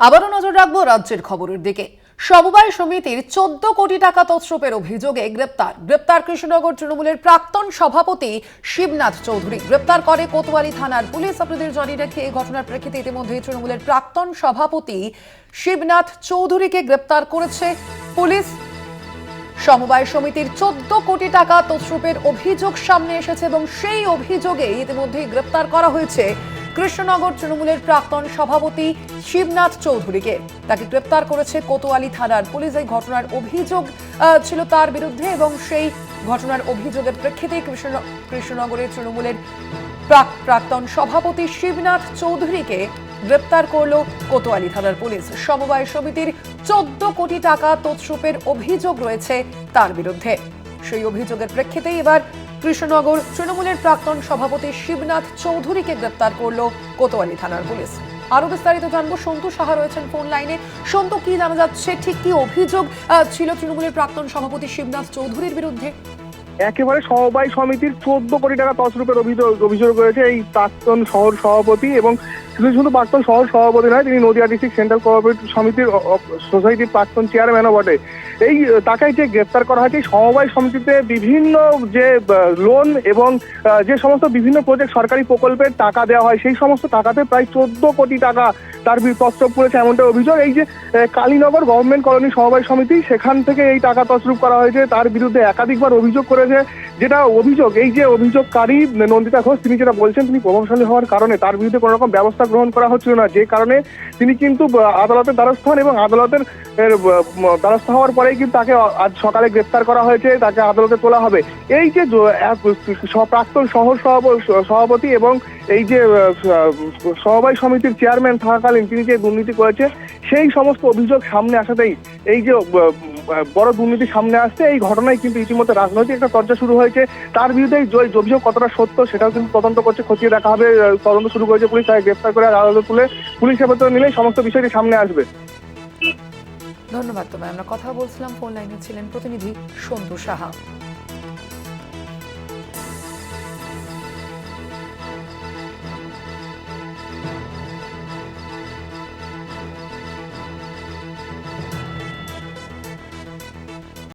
আবারও নজর রাখব রাজ্যের খবরের দিকে। সমবায় সমিতির চোদ্দ কোটি টাকা তছরূপের অভিযোগে গ্রেপ্তার। গ্রেপ্তার কৃষ্ণনগর তৃণমূলের প্রাক্তন সভাপতি শিবনাথ চৌধুরী। গ্রেপ্তার করে কোতোয়ালি থানার পুলিশ। আপনাদের জানিয়ে রেখে, এই ঘটনার প্রেক্ষিতে ইতিমধ্যেই তৃণমূলের প্রাক্তন সভাপতি শিবনাথ চৌধুরীকে গ্রেপ্তার করেছে পুলিশ। সমবায় সমিতির চোদ্দ কোটি টাকা তছরূপের অভিযোগ সামনে এসেছে এবং সেই অভিযোগে ইতিমধ্যেই গ্রেপ্তার করা হয়েছে কৃষ্ণনগর তৃণমূলের প্রাক্তন সভাপতি শিবনাথ চৌধুরীকে তাকে গ্রেপ্তার করেছে কোতোয়ালি থানার পুলিশ। এই ঘটনার অভিযোগ ছিল তার বিরুদ্ধে এবং সেই ঘটনার অভিযোগের প্রেক্ষিতে কৃষ্ণ কৃষ্ণনগরের তৃণমূলের প্রাক্তন সভাপতি শিবনাথ চৌধুরীকে গ্রেপ্তার করল কোতোয়ালি থানার পুলিশ। সমবায় সমিতির চোদ্দ কোটি টাকা তছরূপের অভিযোগ রয়েছে তার বিরুদ্ধে। সেই অভিযোগের প্রেক্ষিতেই এবার কৃষ্ণনগর তৃণমূলের প্রাক্তন সভাপতি শিবনাথ চৌধুরীকে গ্রেপ্তার করল কোতোয়ালি থানার পুলিশ। আরও বিস্তারিত জানব, সন্তু সাহা রয়েছেন ফোন লাইনে সন্তু, কি জানা যাচ্ছে? ঠিক কি অভিযোগ ছিল তৃণমূলের প্রাক্তন সভাপতি শিবনাথ চৌধুরীর বিরুদ্ধে? একেবারে সমবায় সমিতির চোদ্দ কোটি টাকা তছরূপের অভিযোগ অভিযোগ রয়েছে এই প্রাক্তন শহর সভাপতি এবং শুধু প্রাক্তন সহ সভাপতি নয়, তিনি নদিয়া ডিস্ট্রিক্ট সেন্ট্রাল কোঅপারেটিভ সমিতির সোসাইটির প্রাক্তন চেয়ারম্যানও বটে। এই তাকে যে গ্রেপ্তার করা হয়েছে সমবায় সমিতিতে বিভিন্ন যে লোন এবং যে সমস্ত বিভিন্ন প্রজেক্ট সরকারি প্রকল্পের টাকা দেওয়া হয়, সেই সমস্ত টাকাতে প্রায় চোদ্দ কোটি টাকা তার বি- তছরূপ করেছে এমনটা অভিযোগ। এই যে কালীনগর গভর্নমেন্ট কলোনি সমবায় সমিতি, সেখান থেকে এই টাকা তছরূপ করা হয়েছে। তার বিরুদ্ধে একাধিকবার অভিযোগ করেছে। যেটা অভিযোগ, এই যে অভিযোগকারী নন্দিতা ঘোষ, তিনি যেটা বলছেন, তিনি প্রভাবশালী হওয়ার কারণে তার বিরুদ্ধে কোনো রকম ব্যবস্থা গ্রহণ করা হচ্ছিল না। যে কারণে তিনি কিন্তু আদালতের দ্বারস্থ হন এবং আদালতের দ্বারস্থ হওয়ার পরেই কিন্তু তাকে আজ সকালে গ্রেপ্তার করা হয়েছে তাকে আদালতে তোলা হবে। এই যে প্রাক্তন সভাপ- সভাপতি এবং এই যে আহ, সমবায় সমিতির চেয়ারম্যান থাকাকালীন তিনি যে দুর্নীতি করেছে সেই সমস্ত অভিযোগ সামনে আসাতেই এই যে বড় দুর্নীতি সামনে আসছে। এই ঘটনায় কিন্তু ইতিমধ্যে রাজনৈতিক একটা চর্চা শুরু হয়েছে। তার বিরুদ্ধে এই যে অভিযোগ কতটা সত্য সেটাও কিন্তু তদন্ত করছে, খতিয়ে দেখা হবে। তদন্ত শুরু করেছে পুলিশ তাকে গ্রেফতার করে আদালতে তুলে পুলিশ হেফাজতে নিলেই সমস্ত বিষয়টি সামনে আসবে। ধন্যবাদ তোমায়। আমরা কথা বলছিলাম ফোন লাইনে ছিলেন প্রতিনিধি সন্তু সাহা।